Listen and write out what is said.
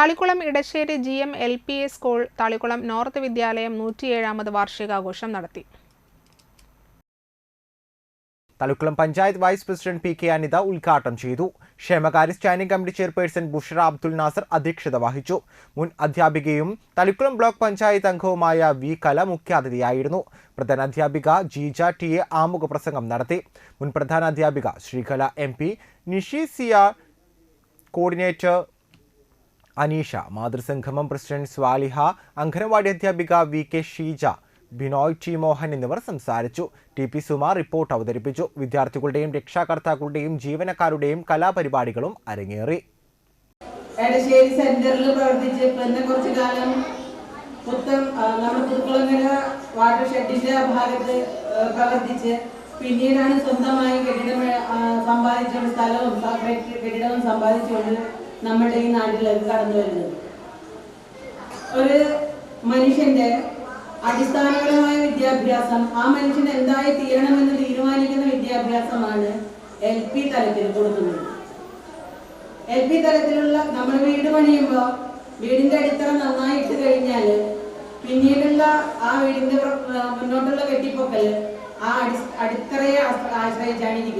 Thalikulam Edassery G M L P A school Thalikulam north വിദ്യാലയം നൂറ്റിയേഴാമത് വാർഷികാഘോഷം നടത്തി. Thalikulam panchayat vice president P K Anitha ഉദ്ഘാടനം ചെയ്തു. ക്ഷേമകാര്യ standing committee chairperson Bushara Abdul Nasar അധ്യക്ഷത വഹിച്ചു. മുൻ അധ്യാപികയും തളിക്കുളം ബ്ലോക്ക് പഞ്ചായത്ത് അംഗവുമായ വി കല മുഖ്യാതിഥിയായിരുന്നു. പ്രധാന അധ്യാപിക ജീജ ടി എ ആമുഖ പ്രസംഗം നടത്തി. മുൻ പ്രധാന അധ്യാപിക Sreekala M P Nishi CR coordinator Aneesha മാതൃസംഗമം president Swaliha anganwadi അധ്യാപിക V K Sheeja Binoy T Mohan എന്നിവർ സംസാരിച്ചു. ടി പി സുമാർ റിപ്പോർട്ട് അവതരിപ്പിച്ചു. വിദ്യാർത്ഥികളുടെയും രക്ഷാകർത്താക്കളുടെയും ജീവനക്കാരുടെയും കലാപരിപാടികളും അരങ്ങേറി. എടശ്ശേരി സെന്ററിൽ പ്രവർത്തിച്ച് പിന്നെ കുറച്ചു കാലം പുത്തം നമ്മുടെ പുതുക്കുളങ്ങര വാട്ടർ ഷെഡിന്റെ ഭാഗത്ത് പ്രവർത്തിച്ച് പിന്നീടാണ് സ്വന്തമായി കെട്ടിടം സമ്പാദിച്ചുകൊണ്ട് സ്ഥലവും കെട്ടിടവും സമ്പാദിച്ചുകൊണ്ട് നമ്മുടെ ഈ നാട്ടിലേക്ക് കടന്നു വരുന്നത്. ഒരു മനുഷ്യന്റെ അടിസ്ഥാനപരമായ വിദ്യാഭ്യാസം ആ മനുഷ്യൻ എന്തായി തീരണമെന്ന് തീരുമാനിക്കുന്ന വിദ്യാഭ്യാസമാണ് എൽ പി തലത്തിൽ കൊടുക്കുന്നത്. എൽ പി തലത്തിലുള്ള നമ്മൾ വീട് പണിയുമ്പോൾ വീടിന്റെ അടിത്തറ നന്നായി ഇട്ട് കഴിഞ്ഞാൽ പിന്നീടുള്ള ആ വീടിന്റെ മുന്നോട്ടുള്ള കെട്ടിപ്പൊക്കൽ ആ അടി അടിത്തറയെ ആശ്രയിച്ചാണ് ഇരിക്കുന്നത്.